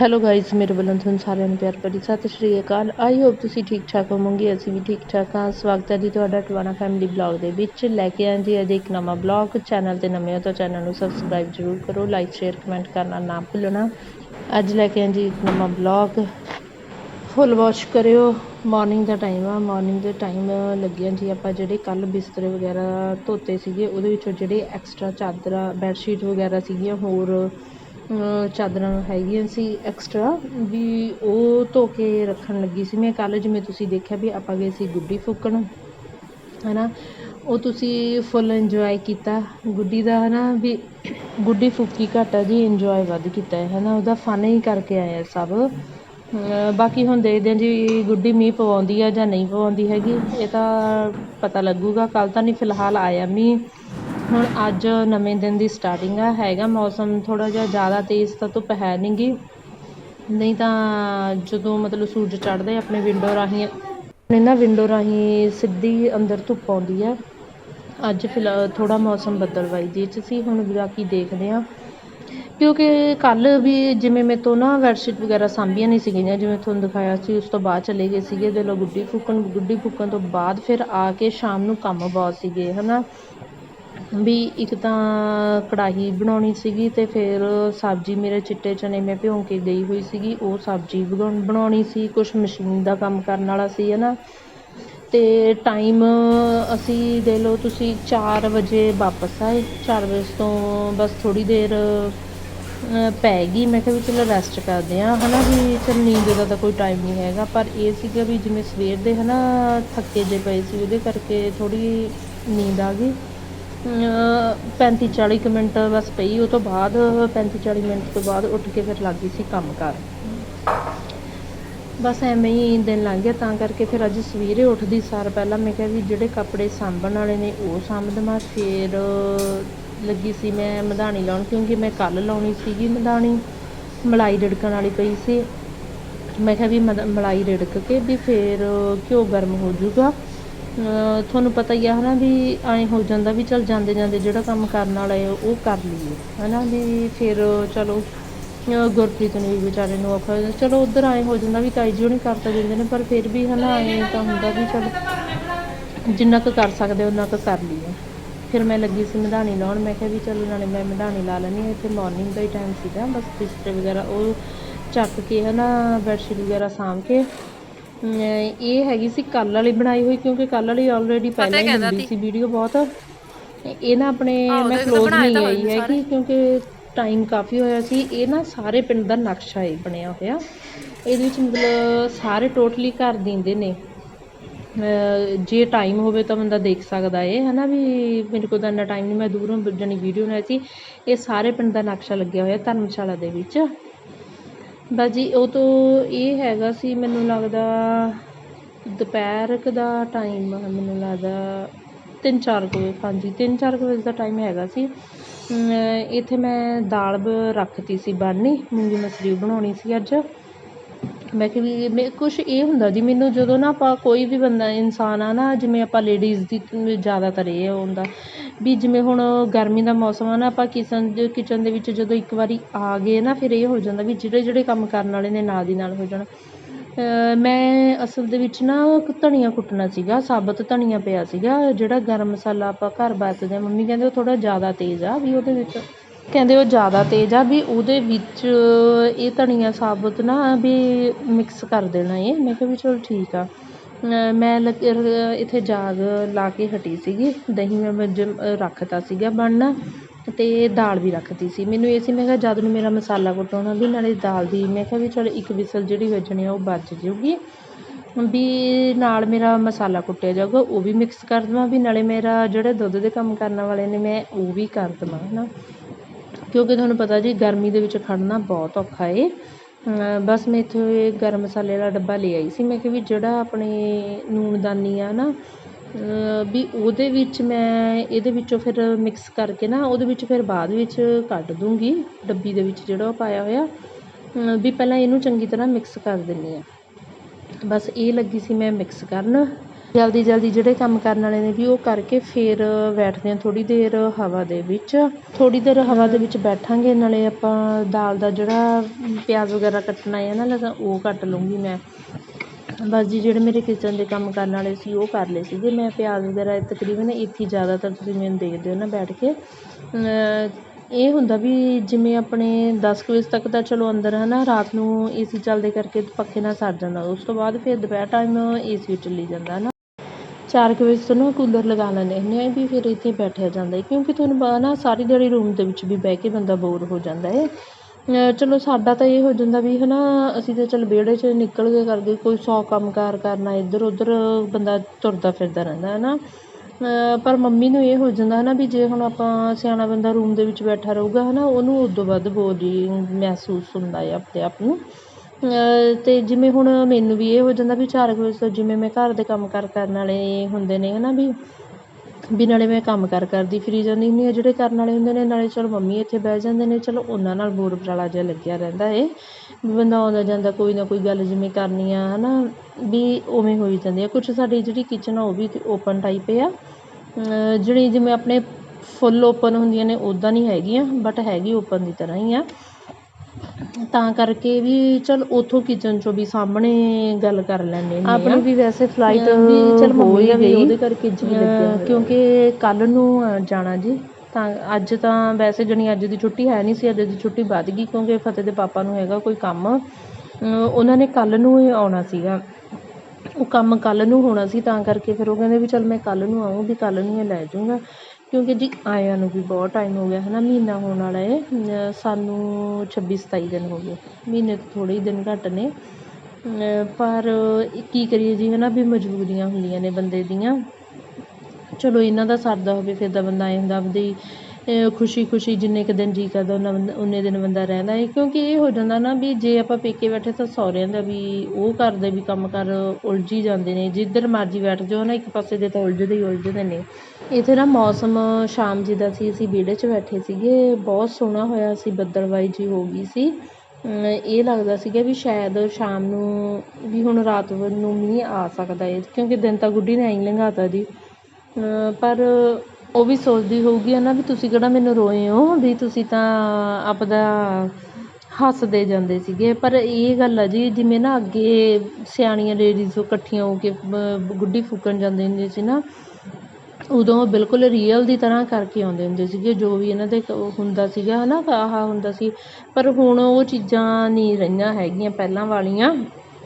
Hello guys ਮੇਰੇ ਵੱਲੋਂ ਤੁਹਾਨੂੰ ਸਾਰਿਆਂ ਨੂੰ ਪਿਆਰ ਭਰੀ ਸਤਿ ਸ਼੍ਰੀ ਅਕਾਲ। ਆਈ ਹੋਪ ਤੁਸੀਂ ਠੀਕ ਠਾਕ ਹੋਵੋਗੇ, ਅਸੀਂ ਵੀ ਠੀਕ ਠਾਕ ਹਾਂ। ਸਵਾਗਤ ਹੈ ਜੀ ਤੁਹਾਡਾ ਟਵਾਣਾ ਫੈਮਿਲੀ ਬਲੌਗ ਦੇ ਵਿੱਚ। ਲੈ ਕੇ ਆਏ ਜੀ ਅੱਜ ਇੱਕ ਨਵਾਂ ਬਲੌਗ ਚੈਨਲ ਤੇ ਨਵੇਂ ਹੋ ਤਾਂ ਚੈਨਲ ਨੂੰ ਸਬਸਕ੍ਰਾਈਬ ਜ਼ਰੂਰ ਕਰੋ ਲਾਈਕ ਸ਼ੇਅਰ ਕਮੈਂਟ ਕਰਨਾ ਨਾ ਭੁੱਲਣਾ। ਅੱਜ ਲੈ ਕੇ ਆਏ ਜੀ ਇੱਕ ਨਵਾਂ ਬਲੌਗ ਫੁੱਲ ਵਾਸ਼ ਕਰਿਓ। ਮਾਰਨਿੰਗ ਦਾ ਟਾਈਮ ਆ। ਮਾਰਨਿੰਗ ਦੇ ਟਾਈਮ ਲੱਗਿਆ ਜੀ ਆਪਾਂ ਜਿਹੜੇ ਕੱਲ ਬਿਸਤਰੇ ਵਗੈਰਾ ਧੋਤੇ ਸੀਗੇ, ਉਹਦੇ ਵਿੱਚੋਂ ਜਿਹੜੇ ਐਕਸਟਰਾ ਚਾਦਰਾਂ ਬੈੱਡ ਸ਼ੀਟ ਵਗੈਰਾ ਸੀਗੀਆਂ, ਹੋਰ ਚਾਦਰਾਂ ਹੈਗੀਆਂ ਸੀ ਐਕਸਟਰਾ ਵੀ ਉਹ ਧੋ ਕੇ ਰੱਖਣ ਲੱਗੀ ਸੀ ਮੈਂ ਕੱਲ ਜਿਵੇਂ ਤੁਸੀਂ ਦੇਖਿਆ ਵੀ ਆਪਾਂ ਗਏ ਸੀ ਗੁੱਡੀ ਫੂਕਣ, ਹਨਾ? ਉਹ ਤੁਸੀਂ ਫੁੱਲ ਇੰਜੋਏ ਕੀਤਾ। ਗੁੱਡੀ ਦਾ ਹਨਾ ਵੀ ਗੁੱਡੀ ਫੂਕੀ ਘੱਟ ਆ ਜੀ ਇੰਜੋਏ ਵੱਧ ਕੀਤਾ ਹੈ, ਹਨਾ? ਉਹਦਾ ਫਨ ਹੀ ਕਰਕੇ ਆਇਆ ਸਭ। ਬਾਕੀ ਹੁਣ ਦੇਖਦੇ ਹਾਂ ਜੀ ਗੁੱਡੀ ਮੀਂਹ ਪਵਾਉਂਦੀ ਆ ਜਾਂ ਨਹੀਂ ਪਵਾਉਂਦੀ ਹੈਗੀ, ਇਹ ਤਾਂ ਪਤਾ ਲੱਗੂਗਾ। ਕੱਲ ਤਾਂ ਨਹੀਂ ਫਿਲਹਾਲ ਆਇਆ ਮੀਂਹ। ਹੁਣ ਅੱਜ ਨਵੇਂ ਦਿਨ ਦੀ ਸਟਾਰਟਿੰਗ ਆ, ਹੈਗਾ ਮੌਸਮ ਥੋੜਾ ਜਿਹਾ ਜ਼ਿਆਦਾ ਤੇਜ਼ ਤਾਂ ਧੁੱਪ ਹੈ ਨੀ ਗੀ ਨਹੀਂ ਤਾਂ ਜਦੋਂ ਮਤਲਬ ਸੂਰਜ ਚੜ੍ਹਦਾ ਆਪਣੇ ਵਿੰਡੋ ਰਾਹੀਂ, ਆਪਣੇ ਨਾ ਵਿੰਡੋ ਰਾਹੀਂ ਸਿੱਧੀ ਅੰਦਰ ਧੁੱਪ ਆਉਂਦੀ ਆ। ਅੱਜ ਫਿਲ ਥੋੜਾ ਮੌਸਮ ਬੱਦਲਵਾਈ ਜਿਹੇ 'ਚ ਸੀ, ਹੁਣ ਬਾਕੀ ਦੇਖਦੇ ਆ। ਕਿਉਂਕਿ ਕੱਲ ਵੀ ਜਿਵੇਂ ਮੇਰੇ ਤੋਂ ਨਾ ਬੈਡਸ਼ੀਟ ਵਗੈਰਾ ਸਾਂਭੀਆਂ ਨਹੀਂ ਸੀਗੀਆਂ, ਜਿਵੇਂ ਤੁਹਾਨੂੰ ਦਿਖਾਇਆ ਸੀ, ਉਸ ਤੋਂ ਬਾਅਦ ਚਲੇ ਗਏ ਸੀਗੇ। ਦੇ ਲੋ ਗੁੱਡੀ ਫੂਕਣ ਗੁੱਡੀ ਫੂਕਣ ਤੋਂ ਬਾਅਦ ਫਿਰ ਆ ਕੇ ਸ਼ਾਮ ਨੂੰ ਕੰਮ ਬਹੁਤ ਸੀਗੇ, ਹਨਾ। ਵੀ ਇੱਕ ਤਾਂ ਕੜਾਹੀ ਬਣਾਉਣੀ ਸੀਗੀ ਅਤੇ ਫਿਰ ਸਬਜ਼ੀ ਮੇਰੇ ਚਿੱਟੇ ਚਨੇ ਮੈਂ ਭਿਉਂ ਕੇ ਗਈ ਹੋਈ ਸੀਗੀ, ਉਹ ਸਬਜ਼ੀ ਬਣਾਉਣ- ਬਣਾਉਣੀ ਸੀ, ਕੁਛ ਮਸ਼ੀਨ ਦਾ ਕੰਮ ਕਰਨ ਵਾਲਾ ਸੀ ਹੈ ਨਾ ਅਤੇ ਟਾਈਮ ਅਸੀਂ ਦੇ ਲਓ ਤੁਸੀਂ ਚਾਰ ਵਜੇ ਵਾਪਸ ਆਏ, ਚਾਰ ਵਜੇ ਤੋਂ ਬਸ ਥੋੜ੍ਹੀ ਦੇਰ ਪੈ ਗਈ। ਮੈਂ ਕਿਹਾ ਵੀ ਚਲੋ ਰੈਸਟ ਕਰਦੇ ਹਾਂ ਹੈ ਨਾ ਵੀ ਚਲ ਨੀਂਦ ਦਾ ਤਾਂ ਕੋਈ ਟਾਈਮ ਨਹੀਂ ਹੈਗਾ। ਪਰ ਇਹ ਸੀਗਾ ਵੀ ਜਿਵੇਂ ਸਵੇਰ ਦੇ ਹੈ ਨਾ ਥੱਕੇ ਜੇ ਪਏ ਸੀ, ਉਹਦੇ ਕਰਕੇ ਥੋੜ੍ਹੀ ਨੀਂਦ ਆ ਗਈ। 35 40 ਕੁ ਮਿੰਟ ਬਸ ਪਈ, ਉਹ ਤੋਂ ਬਾਅਦ 35 40 ਮਿੰਟ ਤੋਂ ਬਾਅਦ ਉੱਠ ਕੇ ਫਿਰ ਲੱਗ ਗਈ ਸੀ ਕੰਮ ਕਰ ਬਸ ਐਵੇਂ ਹੀ ਦਿਨ ਲੰਘ ਗਿਆ, ਤਾਂ ਕਰਕੇ ਫਿਰ ਅੱਜ ਸਵੇਰੇ ਉੱਠਦੀ ਸਾਰ ਪਹਿਲਾਂ ਮੈਂ ਕਿਹਾ ਵੀ ਜਿਹੜੇ ਕੱਪੜੇ ਸਾਂਭਣ ਵਾਲੇ ਨੇ ਉਹ ਸਾਂਭ ਦੇਵਾਂ, ਫਿਰ ਲੱਗੀ ਸੀ ਮੈਂ ਮਧਾਣੀ ਲਾਉਣ, ਕਿਉਂਕਿ ਮੈਂ ਕੱਲ ਲਾਉਣੀ ਸੀਗੀ ਮਧਾਣੀ, ਮਲਾਈ ਰਿੜਕਣ ਵਾਲੀ ਪਈ ਸੀ। ਮੈਂ ਕਿਹਾ ਵੀ ਮਦ- ਮਲਾਈ ਰਿੜਕ ਕੇ ਵੀ ਫਿਰ ਘਿਓ ਗਰਮ ਹੋ ਜਾਊਗਾ। ਤੁਹਾਨੂੰ ਪਤਾ ਹੀ ਆ ਹਨਾ ਵੀ ਐਂ ਹੋ ਜਾਂਦਾ ਵੀ ਚਲ ਜਾਂਦੇ ਜਾਂਦੇ ਜਿਹੜਾ ਕੰਮ ਕਰਨ ਵਾਲਾ ਹੈ ਉਹ ਕਰ ਲਈਏ, ਹਨਾ ਵੀ ਫਿਰ ਚਲੋ ਗੁਰਪ੍ਰੀਤ ਨੂੰ ਵੀ ਵਿਚਾਰੇ ਨੂੰ ਔਖਾ ਹੋ ਜਾਂਦਾ। ਚਲੋ ਉਧਰ ਆਏ ਹੋ ਜਾਂਦਾ ਵੀ ਤਾਈ ਜੀ ਹੁਣੀ ਕਰ ਤਾਂ ਦਿੰਦੇ ਨੇ, ਪਰ ਫਿਰ ਵੀ ਹਨਾ ਐਂ ਤਾਂ ਹੁੰਦਾ ਵੀ ਚਲੋ ਜਿੰਨਾ ਕੁ ਕਰ ਸਕਦੇ ਉਹਨਾਂ ਕੁ ਕਰ ਲਈਏ। ਫਿਰ ਮੈਂ ਲੱਗੀ ਸੀ ਮਧਾਣੀ ਲਾਉਣ, ਮੈਂ ਕਿਹਾ ਵੀ ਚਲੋ ਨਾਲੇ ਮੈਂ ਮਧਾਣੀ ਲਾ ਲੈਂਦੀ ਹਾਂ, ਇੱਥੇ ਮਾਰਨਿੰਗ ਦਾ ਹੀ ਟਾਈਮ ਸੀਗਾ, ਬਸ ਬਿਸਤਰੇ ਵਗੈਰਾ ਉਹ ਚੱਕ ਕੇ ਹਨਾ ਬੈਡਸ਼ੀਟ ਵਗੈਰਾ ਸਾਂਭ ਕੇ ਇਹ ਹੈਗੀ ਸੀ ਕੱਲ ਵਾਲੀ ਬਣਾਈ ਹੋਈ ਕਿਉਂਕਿ ਕੱਲ ਵਾਲੀ ਆਲਰੇਡੀ ਪਹਿਲਾਂ ਹੀ ਹੁੰਦੀ ਸੀ। ਵੀਡੀਓ ਬਹੁਤ। ਇਹ ਨਾ ਆਪਣੇ ਮੈਂ ਕਲੋਜ਼ ਨਹੀਂ ਆਈ ਹੈਗੀ ਕਿਉਂਕਿ ਟਾਈਮ ਕਾਫੀ ਹੋਇਆ ਸੀ। ਇਹ ਨਾ ਸਾਰੇ ਪਿੰਡ ਦਾ ਨਕਸ਼ਾ ਹੈ ਬਣਿਆ ਹੋਇਆ। ਇਹਦੇ ਵਿੱਚ ਮਤਲਬ ਸਾਰੇ ਟੋਟਲੀ ਘਰ ਦਿੰਦੇ ਨੇ। ਜੇ ਟਾਈਮ ਹੋਵੇ ਤਾਂ ਬੰਦਾ ਦੇਖ ਸਕਦਾ ਏ ਹਨਾ ਵੀ ਮੇਰੇ ਕੋਲ ਤਾਂ ਇੰਨਾ ਟਾਈਮ ਨਹੀਂ ਮੈਂ ਦੂਰੋਂ ਜਾਣੀ ਵੀਡੀਓ ਬਣਾਈ ਸੀ। ਇਹ ਸਾਰੇ ਪਿੰਡ ਦਾ ਨਕਸ਼ਾ ਲੱਗਿਆ ਹੋਇਆ ਧਰਮਸ਼ਾਲਾ ਦੇ ਵਿੱਚ। ਬਸ ਜੀ, ਉਹ ਤੋਂ ਇਹ ਹੈਗਾ ਸੀ, ਮੈਨੂੰ ਲੱਗਦਾ ਦੁਪਹਿਰ ਕੁ ਦਾ ਟਾਈਮ ਮੈਨੂੰ ਲੱਗਦਾ ਤਿੰਨ ਚਾਰ ਕੁ ਵਜੇ, ਹਾਂਜੀ ਤਿੰਨ ਚਾਰ ਕੁ ਵਜੇ ਦਾ ਟਾਈਮ ਹੈਗਾ ਸੀ। ਇੱਥੇ ਮੈਂ ਦਾਲ ਬ- ਰੱਖਤੀ ਸੀ, ਬਣਨੀ, ਮੂੰਗੀ ਮਸਰੀ ਬਣਾਉਣੀ ਸੀ ਅੱਜ। ਮੈਂ ਕਿਹਾ ਵੀ ਮੈਂ ਕੁਛ ਇਹ ਹੁੰਦਾ ਜੀ, ਮੈਨੂੰ ਜਦੋਂ ਨਾ ਆਪਾਂ ਕੋਈ ਵੀ ਬੰਦਾ, ਇਨਸਾਨ ਆ ਨਾ, ਜਿਵੇਂ ਆਪਾਂ ਲੇਡੀਜ਼ ਦੀ ਜ਼ਿਆਦਾਤਰ ਇਹ ਹੁੰਦਾ ਵੀ ਜਿਵੇਂ ਹੁਣ ਗਰਮੀ ਦਾ ਮੌਸਮ ਆ ਨਾ, ਆਪਾਂ ਕਿਚਨ ਕਿਚਨ ਦੇ ਵਿੱਚ ਜਦੋਂ ਇੱਕ ਵਾਰੀ ਆ ਗਏ ਨਾ, ਫਿਰ ਇਹ ਹੋ ਜਾਂਦਾ ਵੀ ਜਿਹੜੇ ਜਿਹੜੇ ਕੰਮ ਕਰਨ ਵਾਲੇ ਨੇ ਨਾਲ ਦੀ ਨਾਲ ਹੋ ਜਾਣ। ਮੈਂ ਅਸਲ ਦੇ ਵਿੱਚ ਨਾ ਧਨੀਆ ਕੁੱਟਣਾ ਸੀਗਾ, ਸਾਬਤ ਧਨੀਆ ਪਿਆ ਸੀਗਾ, ਜਿਹੜਾ ਗਰਮ ਮਸਾਲਾ ਆਪਾਂ ਘਰ ਵਰਤਦੇ ਹਾਂ। ਮੰਮੀ ਕਹਿੰਦੇ ਉਹ ਥੋੜ੍ਹਾ ਜ਼ਿਆਦਾ ਤੇਜ਼ ਆ, ਵੀ ਉਹਦੇ ਵਿੱਚ ਕਹਿੰਦੇ ਉਹ ਜ਼ਿਆਦਾ ਤੇਜ਼ ਆ ਵੀ ਉਹਦੇ ਵਿੱਚ ਇਹ ਧਨੀਆ ਸਾਬਤ ਨਾ ਵੀ ਮਿਕਸ ਕਰ ਦੇਣਾ ਇਹ। ਮੈਂ ਕਿਹਾ ਵੀ ਚਲੋ ਠੀਕ ਆ। ਮੈਂ ਲੱਗ- ਇੱਥੇ ਜਾਗ ਲਾ ਕੇ ਹਟੀ ਸੀਗੀ। ਦਹੀਂ ਮੈਂ ਮੈਂ ਜਮ- ਰੱਖਤਾ ਸੀਗਾ ਬਣਨਾ ਅਤੇ ਦਾਲ ਵੀ ਰੱਖਤੀ ਸੀ। ਮੈਨੂੰ ਇਹ ਸੀ, ਮੈਂ ਕਿਹਾ ਜਦ ਨੂੰ ਮੇਰਾ ਮਸਾਲਾ ਕੁੱਟਾਉਣਾ ਵੀ ਨਾਲੇ ਦਾਲ ਦੀ, ਮੈਂ ਕਿਹਾ ਵੀ ਚਲ ਇੱਕ ਵਿਸਲ ਜਿਹੜੀ ਵੱਜਣੀ ਆ ਉਹ ਵੱਜ ਜੂਗੀ। ਵੀ ਨਾਲ ਮੇਰਾ ਮਸਾਲਾ ਕੁੱਟਿਆ ਜਾਊਗਾ, ਉਹ ਵੀ ਮਿਕਸ ਕਰ ਦੇਵਾਂ ਵੀ ਨਾਲੇ ਮੇਰਾ ਜਿਹੜੇ ਦੁੱਧ ਦੇ ਕੰਮ ਕਰਨ ਵਾਲੇ ਨੇ, ਮੈਂ ਉਹ ਵੀ ਕਰ ਦੇਵਾਂ ਹੈ ਨਾ ਕਿਉਂਕਿ ਤੁਹਾਨੂੰ ਪਤਾ ਜੀ, ਗਰਮੀ ਦੇ ਵਿੱਚ ਖੜ੍ਹਨਾ ਬਹੁਤ ਔਖਾ ਏ। ਬਸ ਮੈਂ ਇੱਥੋਂ ਇਹ ਗਰਮ ਮਸਾਲੇ ਵਾਲਾ ਡੱਬਾ ਲੈ ਆਈ ਸੀ। ਮੈਂ ਕਿਹਾ ਵੀ ਜਿਹੜਾ ਆਪਣੇ ਨੂਣਦਾਨੀ ਆ ਨਾ ਵੀ ਉਹਦੇ ਵਿੱਚ ਮੈਂ ਇਹਦੇ ਵਿੱਚੋਂ ਫਿਰ ਮਿਕਸ ਕਰਕੇ ਨਾ, ਉਹਦੇ ਵਿੱਚ ਫਿਰ ਬਾਅਦ ਵਿੱਚ ਕੱਢ ਦੂੰਗੀ। ਡੱਬੀ ਦੇ ਵਿੱਚ ਜਿਹੜਾ ਉਹ ਪਾਇਆ ਹੋਇਆ ਵੀ ਪਹਿਲਾਂ ਇਹਨੂੰ ਚੰਗੀ ਤਰ੍ਹਾਂ ਮਿਕਸ ਕਰ ਦਿੰਦੀ ਹਾਂ ਬਸ ਇਹ ਲੱਗੀ ਸੀ ਮੈਂ ਮਿਕਸ ਕਰਨ। ਜਲਦੀ ਜਲਦੀ ਜਿਹੜੇ ਕੰਮ ਕਰਨ ਵਾਲੇ ਨੇ ਵੀ ਉਹ ਕਰਕੇ ਫਿਰ ਬੈਠਦੇ ਹਾਂ ਥੋੜ੍ਹੀ ਦੇਰ ਹਵਾ ਦੇ ਵਿੱਚ। ਥੋੜ੍ਹੀ ਦੇਰ ਹਵਾ ਦੇ ਵਿੱਚ ਬੈਠਾਂਗੇ, ਨਾਲੇ ਆਪਾਂ ਦਾਲ ਦਾ ਜਿਹੜਾ ਪਿਆਜ਼ ਵਗੈਰਾ ਕੱਟਣਾ ਹੈ ਨਾ ਲਗਾ ਉਹ ਕੱਟ ਲੂੰਗੀ ਮੈਂ। ਬਸ ਜੀ, ਜਿਹੜੇ ਮੇਰੇ ਕਿਚਨ ਦੇ ਕੰਮ ਕਰਨ ਵਾਲੇ ਸੀ ਉਹ ਕਰ ਲਏ ਸੀਗੇ। ਮੈਂ ਪਿਆਜ਼ ਵਗੈਰਾ ਤਕਰੀਬਨ ਇੱਥੇ ਜ਼ਿਆਦਾਤਰ ਤੁਸੀਂ ਮੈਨੂੰ ਦੇਖਦੇ ਹੋ ਨਾ ਬੈਠ ਕੇ। ਇਹ ਹੁੰਦਾ ਵੀ ਜਿਵੇਂ ਆਪਣੇ 10 ਕੁ ਵਜੇ ਤੱਕ ਤਾਂ ਚਲੋ ਅੰਦਰ ਹੈ ਨਾ ਰਾਤ ਨੂੰ ਏ ਸੀ ਚੱਲਦੇ ਕਰਕੇ ਪੱਖੇ ਨਾਲ ਸਰ ਜਾਂਦਾ, ਉਸ ਤੋਂ ਬਾਅਦ ਫਿਰ ਦੁਪਹਿਰ ਟਾਈਮ ਏ ਸੀ ਚੱਲੀ ਜਾਂਦਾ ਹੈ ਨਾ ਚਾਰ ਕੁ ਵਜੇ ਤੋਂ ਨਾ ਕੂਲਰ ਲਗਾ ਲੈਂਦੇ ਹੁੰਦੇ ਹਾਂ ਵੀ ਫਿਰ ਇੱਥੇ ਬੈਠਿਆ ਜਾਂਦਾ ਕਿਉਂਕਿ ਤੁਹਾਨੂੰ ਪਤਾ ਨਾ ਸਾਰੀ ਦਿਹਾੜੀ ਰੂਮ ਦੇ ਵਿੱਚ ਵੀ ਬਹਿ ਕੇ ਬੰਦਾ ਬੋਰ ਹੋ ਜਾਂਦਾ ਹੈ। ਚਲੋ ਸਾਡਾ ਤਾਂ ਇਹ ਹੋ ਜਾਂਦਾ ਵੀ ਹੈ ਨਾ ਅਸੀਂ ਤਾਂ ਚਲ ਵਿਹੜੇ 'ਚ ਨਿਕਲ ਕੇ ਕਰਦੇ, ਕੋਈ ਸੌ ਕੰਮ ਕਾਰ ਕਰਨਾ ਇੱਧਰ ਉੱਧਰ ਬੰਦਾ ਤੁਰਦਾ ਫਿਰਦਾ ਰਹਿੰਦਾ ਹੈ ਨਾ। ਪਰ ਮੰਮੀ ਨੂੰ ਇਹ ਹੋ ਜਾਂਦਾ ਹੈ ਨਾ ਵੀ ਜੇ ਹੁਣ ਆਪਾਂ ਸਿਆਣਾ ਬੰਦਾ ਰੂਮ ਦੇ ਵਿੱਚ ਬੈਠਾ ਰਹੂਗਾ ਹੈ ਨਾ ਉਹਨੂੰ ਉਦੋਂ ਵੱਧ ਬੋਰਿੰਗ ਮਹਿਸੂਸ ਹੁੰਦਾ ਹੈ ਆਪਣੇ ਆਪ ਨੂੰ। ਅਤੇ ਜਿਵੇਂ ਹੁਣ ਮੈਨੂੰ ਵੀ ਇਹ ਹੋ ਜਾਂਦਾ ਵੀ ਚਾਰ ਕੁ ਵਜੇ ਤੋਂ ਜਿਵੇਂ ਮੈਂ ਘਰ ਦੇ ਕੰਮ ਕਾਰ ਕਰਨ ਵਾਲੇ ਹੁੰਦੇ ਨੇ ਹੈ ਨਾ ਵੀ ਵੀ ਨਾਲੇ ਮੈਂ ਕੰਮ ਕਾਰ ਕਰਦੀ ਫਿਰੀ ਜਾਂਦੀ ਹੁੰਦੀ ਹਾਂ, ਜਿਹੜੇ ਕਰਨ ਵਾਲੇ ਹੁੰਦੇ ਨੇ ਨਾਲੇ ਚਲੋ ਮੰਮੀ ਇੱਥੇ ਬਹਿ ਜਾਂਦੇ ਨੇ, ਚਲੋ ਉਹਨਾਂ ਨਾਲ ਬੋਰ ਬਰਾਲਾ ਜਿਹਾ ਲੱਗਿਆ ਰਹਿੰਦਾ ਏ, ਵੀ ਬੰਦਾ ਆਉਂਦਾ ਜਾਂਦਾ ਕੋਈ ਨਾ ਕੋਈ ਗੱਲ ਜਿਵੇਂ ਕਰਨੀ ਆ ਹੈ ਨਾ ਵੀ ਉਵੇਂ ਹੋਈ ਜਾਂਦੀ ਆ। ਕੁਛ ਸਾਡੀ ਜਿਹੜੀ ਕਿਚਨ ਆ ਉਹ ਵੀ ਓਪਨ ਟਾਈਪ ਆ। ਜਿਹੜੀ ਜਿਵੇਂ ਆਪਣੇ ਫੁੱਲ ਓਪਨ ਹੁੰਦੀਆਂ ਨੇ ਉੱਦਾਂ ਨਹੀਂ ਹੈਗੀਆਂ ਬਟ ਹੈਗੀ ਓਪਨ ਦੀ ਤਰ੍ਹਾਂ ਹੀ ਆ। ਤਾਂ ਕਰਕੇ ਵੀ ਚਲ ਉਥੋਂ ਕਿਚਨ ਚੋਂ ਵੀ ਸਾਹਮਣੇ ਗੱਲ ਕਰ ਲੈਂਦੇ ਨੇ ਆਪਣੀ ਵੀ ਵੈਸੇ ਫਲਾਈਟ ਚੱਲ ਉਹਦੇ ਕਰਕੇ ਜੀ ਲੱਗਿਆ ਹੋਇਆ। ਕਿਉਂਕਿ ਕੱਲ ਨੂੰ ਜਾਣਾ ਜੀ। ਤਾਂ ਅੱਜ ਤਾਂ ਵੈਸੇ ਜਣੀ ਅੱਜ ਦੀ ਛੁੱਟੀ ਹੈ ਨਹੀਂ ਸੀ ਅੱਜ ਦੀ ਛੁੱਟੀ ਵੱਧ ਗਈ ਕਿਉਂਕਿ ਫਤਿਹ ਦੇ ਪਾਪਾ ਨੂੰ ਹੈਗਾ ਕੋਈ ਕੰਮ। ਉਹਨਾਂ ਨੇ ਕੱਲ ਨੂੰ ਹੀ ਆਉਣਾ ਸੀਗਾ। ਉਹ ਕੰਮ ਕੱਲ ਨੂੰ ਹੋਣਾ ਸੀ ਤਾਂ ਕਰਕੇ ਫਿਰ ਉਹ ਕਹਿੰਦੇ ਵੀ ਚਲ ਮੈਂ ਕੱਲ ਨੂੰ ਆਊਂ ਵੀ ਕੱਲ ਨੂੰ ਹੀ ਲੈ ਜਾਊਂਗਾ। ਕਿਉਂਕਿ ਜੀ ਆਇਆਂ ਨੂੰ ਵੀ ਬਹੁਤ ਟਾਈਮ ਹੋ ਗਿਆ ਹੈ ਨਾ ਮਹੀਨਾ ਹੋਣ ਵਾਲਾ ਏ। ਸਾਨੂੰ 26 27 ਦਿਨ ਹੋ ਗਏ। ਮਹੀਨੇ ਤੋਂ ਥੋੜ੍ਹੇ ਹੀ ਦਿਨ ਘੱਟ ਨੇ। ਪਰ ਕੀ ਕਰੀਏ ਜੀ ਹੈ ਨਾ ਵੀ ਮਜਬੂਰੀਆਂ ਹੁੰਦੀਆਂ ਨੇ ਬੰਦੇ ਦੀਆਂ। ਚਲੋ, ਇਹਨਾਂ ਦਾ ਸਰਦਾ ਹੋਵੇ, ਫਿਰ ਤਾਂ ਬੰਦਾ ਐਂ ਹੁੰਦਾ ਆਪਦੀ ਖੁਸ਼ੀ ਖੁਸ਼ੀ ਜਿੰਨੇ ਕੁ ਦਿਨ ਜੀਅ ਕਰਦਾ, ਉਹਨਾਂ ਬੰਦਾ ਉਨੇ ਦਿਨ ਬੰਦਾ ਰਹਿੰਦਾ ਹੈ ਕਿਉਂਕਿ ਇਹ ਹੋ ਜਾਂਦਾ ਨਾ ਵੀ ਜੇ ਆਪਾਂ ਪੇਕੇ ਬੈਠੇ ਤਾਂ ਸਹੁਰਿਆਂ ਦਾ ਵੀ, ਉਹ ਘਰ ਦੇ ਵੀ ਕੰਮ ਕਰ ਉਲਝੀ ਜਾਂਦੇ ਨੇ। ਜਿੱਧਰ ਮਰਜ਼ੀ ਬੈਠ ਜਾਓ ਨਾ, ਇੱਕ ਪਾਸੇ ਦੇ ਤਾਂ ਉਲਝਦੇ ਹੀ ਉਲਝਦੇ ਨੇ। ਇੱਥੇ ਨਾ ਮੌਸਮ ਸ਼ਾਮ ਜੀ ਦਾ ਸੀ, ਅਸੀਂ ਵਿਹੜੇ 'ਚ ਬੈਠੇ ਸੀਗੇ। ਬਹੁਤ ਸੋਹਣਾ ਹੋਇਆ ਸੀ, ਬੱਦਲਵਾਈ ਜਿਹੀ ਹੋ ਗਈ ਸੀ। ਇਹ ਲੱਗਦਾ ਸੀਗਾ ਵੀ ਸ਼ਾਇਦ ਸ਼ਾਮ ਨੂੰ ਵੀ ਹੁਣ ਰਾਤ ਨੂੰ ਮੀਂਹ ਆ ਸਕਦਾ ਹੈ ਕਿਉਂਕਿ ਦਿਨ ਤਾਂ ਗੁੱਡੀ ਨੇ ਐਂ ਲੰਘਾਤਾ ਜੀ। ਪਰ ਉਹ ਵੀ ਸੋਚਦੀ ਹੋਊਗੀ ਹੈ ਨਾ ਵੀ ਤੁਸੀਂ ਕਿਹੜਾ ਮੈਨੂੰ ਰੋਏ ਹੋ, ਵੀ ਤੁਸੀਂ ਤਾਂ ਆਪਦਾ ਹੱਸਦੇ ਜਾਂਦੇ ਸੀਗੇ। ਪਰ ਇਹ ਗੱਲ ਆ ਜੀ, ਜਿਵੇਂ ਨਾ ਅੱਗੇ ਸਿਆਣੀਆਂ ਲੇਡੀਜ਼ ਇਕੱਠੀਆਂ ਹੋ ਕੇ ਗੁੱਡੀ ਫੂਕਣ ਜਾਂਦੇ ਹੁੰਦੇ ਸੀ ਨਾ, ਉਦੋਂ ਬਿਲਕੁਲ ਰੀਅਲ ਦੀ ਤਰ੍ਹਾਂ ਕਰਕੇ ਆਉਂਦੇ ਹੁੰਦੇ ਸੀਗੇ, ਜੋ ਵੀ ਇਹਨਾਂ ਦੇ ਹੁੰਦਾ ਸੀਗਾ ਹੈ ਨਾ ਆਹ ਹੁੰਦਾ ਸੀ। ਪਰ ਹੁਣ ਉਹ ਚੀਜ਼ਾਂ ਨਹੀਂ ਰਹੀਆਂ ਹੈਗੀਆਂ, ਪਹਿਲਾਂ ਵਾਲੀਆਂ।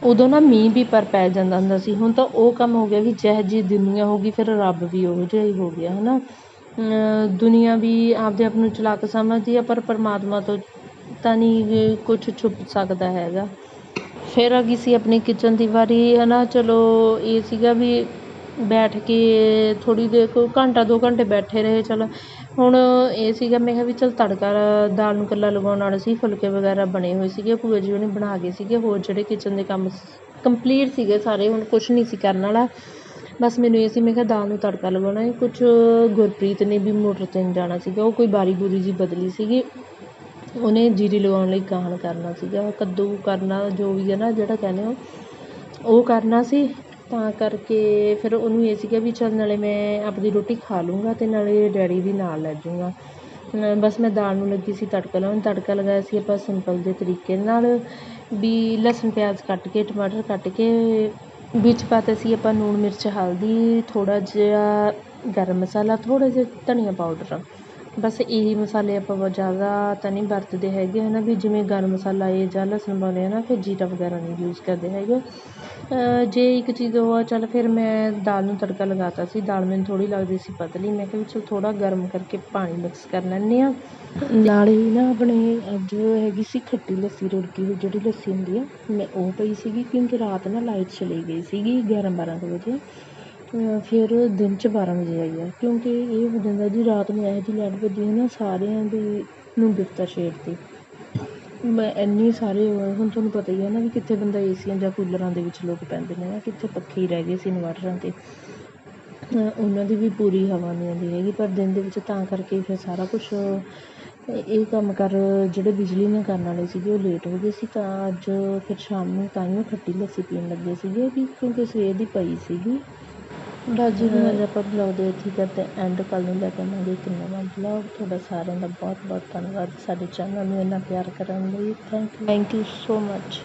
ਉਦੋਂ ਨਾ ਮੀਂਹ ਵੀ ਪਰ ਪੈ ਜਾਂਦਾ ਹੁੰਦਾ ਸੀ। ਹੁਣ ਤਾਂ ਉਹ ਕੰਮ ਹੋ ਗਿਆ ਵੀ ਜਿਹੋ ਜਿਹੀ ਦੁਨੀਆ ਹੋ ਗਈ, ਫਿਰ ਰੱਬ ਵੀ ਉਹੋ ਜਿਹਾ ਹੀ ਹੋ ਗਿਆ ਹੈ ਨਾ ਦੁਨੀਆ ਵੀ ਆਪਦੇ ਆਪ ਨੂੰ ਚਲਾਕ ਸਮਝਦੀ ਆ, ਪਰ ਪਰਮਾਤਮਾ ਤੋਂ ਤਾਂ ਨਹੀਂ ਕੁਛ ਛੁਪ ਸਕਦਾ ਹੈਗਾ। ਫਿਰ ਆ ਗਈ ਸੀ ਆਪਣੀ ਕਿਚਨ ਦੀ ਵਾਰੀ ਹੈ ਨਾ ਚਲੋ, ਇਹ ਸੀਗਾ ਵੀ ਬੈਠ ਕੇ ਥੋੜ੍ਹੀ ਦੇਰ ਕੋਈ ਘੰਟਾ ਦੋ ਘੰਟੇ ਬੈਠੇ ਰਹੇ, ਚਲੋ। ਹੁਣ ਇਹ ਸੀਗਾ, ਮੈਂ ਕਿਹਾ ਵੀ ਚੱਲ ਤੜਕਾ ਦਾਲ ਨੂੰ ਇਕੱਲਾ ਲਗਾਉਣ ਵਾਲਾ ਸੀ, ਫੁਲਕੇ ਵਗੈਰਾ ਬਣੇ ਹੋਏ ਸੀਗੇ, ਭੂਆ ਜੀ ਉਹਨੇ ਬਣਾ ਗਏ ਸੀਗੇ, ਹੋਰ ਜਿਹੜੇ ਕਿਚਨ ਦੇ ਕੰਮ ਕੰਪਲੀਟ ਸੀਗੇ ਸਾਰੇ, ਹੁਣ ਕੁਛ ਨਹੀਂ ਸੀ ਕਰਨ ਵਾਲਾ। ਬਸ ਮੈਨੂੰ ਇਹ ਸੀ, ਮੈਂ ਕਿਹਾ ਦਾਲ ਨੂੰ ਤੜਕਾ ਲਗਾਉਣਾ ਹੈ। ਕੁਛ ਗੁਰਪ੍ਰੀਤ ਨੇ ਵੀ ਮੋਟਰ 'ਤੇ ਨਹੀਂ ਜਾਣਾ ਸੀਗਾ, ਉਹ ਕੋਈ ਬਾਰੀ ਬੂਰੀ ਜੀ ਬਦਲੀ ਸੀਗੀ। ਉਹਨੇ ਜੀਰੀ ਲਗਾਉਣ ਲਈ ਗਾਹਣ ਕਰਨਾ ਸੀਗਾ, ਕੱਦੂ ਕਰਨਾ, ਜੋ ਵੀ ਹੈ ਨਾ, ਜਿਹੜਾ ਕਹਿੰਦੇ ਹੋ, ਉਹ ਕਰਨਾ ਸੀ। ਤਾਂ ਕਰਕੇ ਫਿਰ ਉਹਨੂੰ ਇਹ ਸੀਗਾ ਵੀ ਚੱਲ ਨਾਲੇ ਮੈਂ ਆਪਣੀ ਰੋਟੀ ਖਾ ਲੂੰਗਾ ਅਤੇ ਨਾਲੇ ਡੈਡੀ ਵੀ ਨਾਲ ਲੈ ਜੂੰਗਾ ਬਸ ਮੈਂ ਦਾਲ ਨੂੰ ਲੱਗੀ ਸੀ ਤੜਕਾ ਲਾਉਣ, ਤੜਕਾ ਲਗਾਇਆ ਸੀ ਆਪਾਂ ਸਿੰਪਲ ਦੇ ਤਰੀਕੇ ਨਾਲ ਵੀ ਲਸਣ, ਪਿਆਜ਼ ਕੱਟ ਕੇ, ਟਮਾਟਰ ਕੱਟ ਕੇ ਵਿੱਚ ਪਾਤੇ ਸੀ ਆਪਾਂ ਲੂਣ ਮਿਰਚ, ਹਲਦੀ, ਥੋੜ੍ਹਾ ਜਿਹਾ ਗਰਮ ਮਸਾਲਾ, ਥੋੜ੍ਹਾ ਜਿਹਾ ਧਨੀਆ ਪਾਊਡਰ। ਬਸ ਇਹੀ ਮਸਾਲੇ ਆਪਾਂ ਬਹੁਤ ਜ਼ਿਆਦਾ ਤਾਂ ਨਹੀਂ ਵਰਤਦੇ ਹੈਗੇ ਹੈ ਨਾ ਵੀ ਜਿਵੇਂ ਗਰਮ ਮਸਾਲਾ ਇਹ ਜਾਂ ਲਸਣ ਪਾਉਂਦੇ ਆ ਨਾ, ਫਿਰ ਜੀਰਾ ਵਗੈਰਾ ਨਹੀਂ ਯੂਜ਼ ਕਰਦੇ ਹੈਗੇ। ਜੇ ਇੱਕ ਚੀਜ਼ ਉਹ ਆ, ਚੱਲ ਫਿਰ ਮੈਂ ਦਾਲ ਨੂੰ ਤੜਕਾ ਲਗਾ ਤਾ ਸੀ, ਦਾਲ ਮੈਨੂੰ ਥੋੜ੍ਹੀ ਲੱਗਦੀ ਸੀ ਪਤਲੀ, ਮੈਂ ਕਿਹਾ ਵੀ ਚਲ ਥੋੜ੍ਹਾ ਗਰਮ ਕਰਕੇ ਪਾਣੀ ਮਿਕਸ ਕਰ ਲੈਂਦੇ ਹਾਂ। ਨਾਲ ਹੀ ਨਾ ਆਪਣੇ ਅੱਜ ਹੈਗੀ ਸੀ ਖੱਟੀ ਲੱਸੀ, ਰੁੜਕੀ ਹੋਈ ਜਿਹੜੀ ਲੱਸੀ ਹੁੰਦੀ ਆ, ਮੈਂ ਉਹ ਪਈ ਸੀਗੀ ਕਿਉਂਕਿ ਰਾਤ ਨਾ ਲਾਈਟ ਚਲੀ ਗਈ ਸੀਗੀ ਗਿਆਰਾਂ ਬਾਰਾਂ ਕੁ ਵਜੇ। ਫਿਰ ਦਿਨ 'ਚ ਬਾਰਾਂ ਵਜੇ ਆਈ ਆ, ਕਿਉਂਕਿ ਇਹ ਹੋ ਜਾਂਦਾ ਜੀ ਰਾਤ ਨੂੰ ਇਹੋ ਜਿਹੀ ਲਾਈਟ ਭੱਜੀ ਨਾ ਸਾਰਿਆਂ ਦੀ ਨੂੰ ਬਿਪਤਾ ਛੇੜਤੀ ਮੈਂ ਇੰਨੇ ਸਾਰੇ ਹੁਣ ਤੁਹਾਨੂੰ ਪਤਾ ਹੀ ਹੈ ਨਾ ਵੀ ਕਿੱਥੇ ਬੰਦਾ ਏਸੀਆਂ ਜਾਂ ਕੂਲਰਾਂ ਦੇ ਵਿੱਚ ਲੋਕ ਪੈਂਦੇ ਨੇ ਨਾ ਕਿੱਥੇ ਪੱਖੇ ਹੀ ਰਹਿ ਗਏ ਸੀ ਇਨਵਰਟਰਾਂ 'ਤੇ। ਉਹਨਾਂ ਦੀ ਵੀ ਪੂਰੀ ਹਵਾ ਨਹੀਂ ਆਉਂਦੀ ਹੈਗੀ, ਪਰ ਦਿਨ ਦੇ ਵਿੱਚ ਤਾਂ ਕਰਕੇ ਫਿਰ ਸਾਰਾ ਕੁਛ ਇਹ ਕੰਮ ਕਰ ਜਿਹੜੇ ਬਿਜਲੀ ਨਾਲ ਕਰਨ ਵਾਲੇ ਸੀਗੇ, ਉਹ ਲੇਟ ਹੋ ਗਏ ਸੀ, ਤਾਂ ਅੱਜ ਫਿਰ ਸ਼ਾਮ ਨੂੰ ਤਾਂਹੀਓ ਖੱਟੀ ਲੱਸੀ ਪੀਣ ਲੱਗੇ ਸੀਗੇ, ਵੀ ਕਿਉਂਕਿ ਸਵੇਰ ਦੀ ਪਈ ਸੀਗੀ। ਰਾਜੀ ਨੂੰ ਆਪਾਂ ਬਲੌਗ ਦੇ ਵਿੱਚ ਹੀ ਕਰਦੇ ਐਂਡ ਕੱਲ ਨੂੰ ਲੈ ਕੇ ਆਵਾਂਗੇ ਇੱਕ ਨਵਾਂ ਬਲੌਗ ਤੁਹਾਡਾ ਸਾਰਿਆਂ ਦਾ ਬਹੁਤ ਬਹੁਤ ਧੰਨਵਾਦ ਸਾਡੇ ਚੈਨਲ ਨੂੰ ਇੰਨਾ ਪਿਆਰ ਕਰਨ ਲਈ। Thank you thank you so much